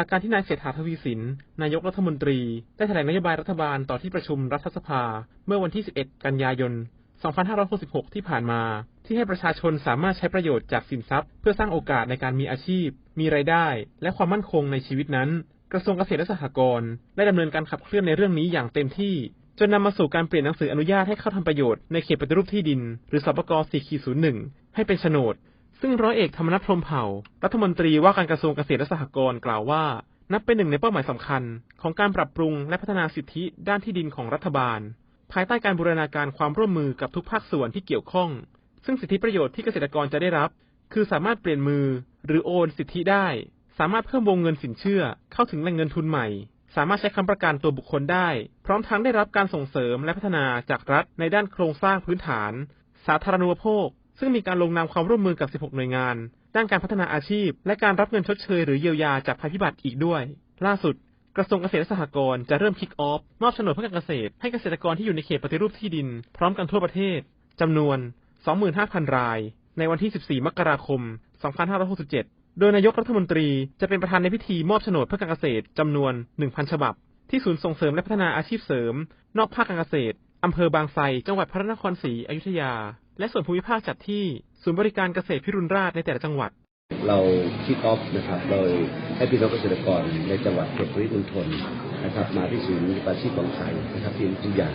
จากการที่นายเศรษฐาทวีสิน นายกรัฐมนตรี ได้แถลงนโยบายรัฐบาลต่อที่ประชุมรัฐสภา เมื่อวันที่ 11 กันยายน 2566 ที่ผ่านมา ที่ให้ประชาชนสามารถใช้ประโยชน์จากสินทรัพย์ เพื่อสร้างโอกาสในการมีอาชีพ มีรายได้ และความมั่นคงในชีวิตนั้น กระทรวงเกษตรและสหกรณ์ได้ดำเนินการขับเคลื่อนในเรื่องนี้อย่างเต็มที่จนนำมาสู่การเปลี่ยนหนังสืออนุญาตให้เข้าทำประโยชน์ในเขตปฏิรูปที่ดิน หรือสปก 4.01 ให้เป็นโฉนด ซึ่งร้อยเอกธรรมนัฐพรมเผ่า รัฐมนตรีว่าการกระทรวงเกษตรและสหกรณ์กล่าวว่า นับเป็นหนึ่งในเป้าหมายสำคัญ ของการปรับปรุงและพัฒนาสิทธิด้านที่ดินของรัฐบาล ภายใต้การบูรณาการความร่วมมือกับทุกภาคส่วนที่เกี่ยวข้อง ซึ่งสิทธิประโยชน์ที่เกษตรกรจะได้รับ คือสามารถเปลี่ยนมือ หรือโอนสิทธิได้ สามารถเพิ่มวงเงินสินเชื่อ เข้าถึงแหล่งเงินทุนใหม่ สามารถใช้คำประกันตัวบุคคลได้ พร้อมทั้งได้รับการส่งเสริมและพัฒนาจากรัฐในด้านโครงสร้างพื้นฐาน สาธารณูปโภค ซึ่งมีการลงนามความร่วมมือกับ 16 หน่วยงาน ด้านการพัฒนาอาชีพ และการรับเงินชดเชยหรือเยียวยาจากภัยพิบัติอีกด้วย ล่าสุด กระทรวงเกษตรและสหกรณ์จะเริ่มคิกออฟมอบโฉนดเพื่อการเกษตร ให้เกษตรกรที่อยู่ในเขตปฏิรูปที่ดิน พร้อมกันทั่วประเทศจำนวน 25,000 ราย ในวันที่ 14 มกราคม 2567 โดยนายกรัฐมนตรีจะเป็นประธานในพิธีมอบโฉนดเพื่อการเกษตรจำนวน 1,000 ฉบับ ที่ศูนย์ส่งเสริมและพัฒนาอาชีพเสริม นอกภาคการเกษตรอำเภอบางไทรจังหวัดพระนครศรีอยุธยา และส่วนภูมิภาคจัดที่ศูนย์บริการเกษตรพิรุณราชในแต่ละจังหวัด เราคิกออฟนะครับโดยให้พี่น้องเกษตรกรในจังหวัดเขตปริมณฑลนะครับมาที่ศูนย์อาชีพบางไทรนะครับที่อยุธยา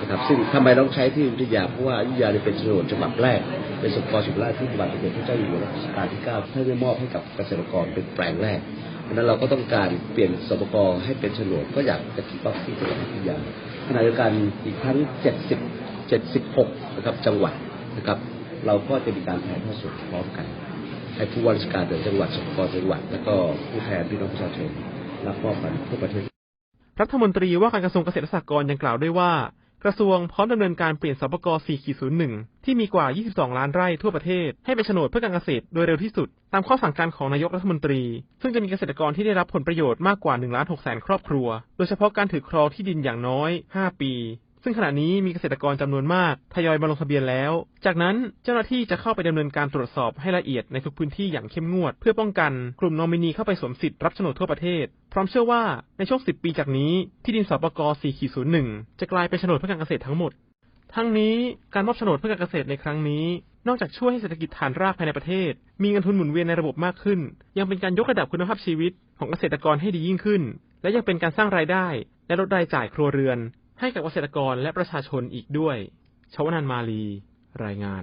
นะครับซึ่งทำไมต้องใช้ที่อยุธยาเพราะว่าอยุธยาเนี่ยเป็นโฉนดฉบับแรก เป็นสกอสิบแรกที่พระบาทสมเด็จพระเจ้าอยู่หัวรัชกาลที่9ท่านได้มอบให้กับเกษตรกรเป็นแปลงแรกเพราะนั้นเราก็ต้องการเปลี่ยนสปกให้เป็นโฉนดก็อยากจะคิกออฟที่จังหวัดอยุธยาขณะเดียวกันอีกทั้ง 70 76 นะครับจังหวัด นะครับ เราก็จะมีการถ่ายทอดสดพร้อมกัน ให้ผู้ว่าราชการแต่จังหวัดสปกจังหวัด แล้วก็ผู้แทนพี่น้องประชาชนรับมอบกันทั่วประเทศรัฐมนตรีว่าการกระทรวงเกษตรและสหกรณ์ยังกล่าวด้วยว่า กระทรวงพร้อมดำเนินการเปลี่ยนสปก4.01 ที่มีกว่า 22 ล้านไร่ทั่วประเทศ ให้เป็นโฉนดเพื่อการเกษตรโดยเร็วที่สุด ตามข้อสั่งการของนายกรัฐมนตรี ซึ่งจะมีเกษตรกรที่ได้รับผลประโยชน์มากกว่า1ล้าน6แสนครอบครัว โดยเฉพาะการถือครองที่ดินอย่างน้อย 5 ปี ซึ่งขณะนี้มีเกษตรกรจำนวนมากทยอยมาลงทะเบียนแล้ว จากนั้นเจ้าหน้าที่จะเข้าไปดำเนินการตรวจสอบให้ละเอียดในทุกพื้นที่อย่างเข้มงวด เพื่อป้องกันกลุ่มนอมินีเข้าไปสวมสิทธิ์รับโฉนดทั่วประเทศ พร้อมเชื่อว่าในช่วง 10 ปีจากนี้ที่ดินสปก 4.01 จะกลายเป็นโฉนดเพื่อการเกษตรทั้งหมด ทั้งนี้การมอบโฉนดเพื่อการเกษตรในครั้งนี้ นอกจากช่วยให้เศรษฐกิจฐานรากภายในประเทศ มีเงินทุนหมุนเวียนในระบบมากขึ้น ยังเป็นการยกระดับคุณภาพชีวิตของเกษตรกรให้ดียิ่งขึ้น และยังเป็นการสร้างรายได้และลดรายจ่ายครัวเรือน ให้กับเกษตรกรและประชาชนอีกด้วย ชวนันมาลีรายงาน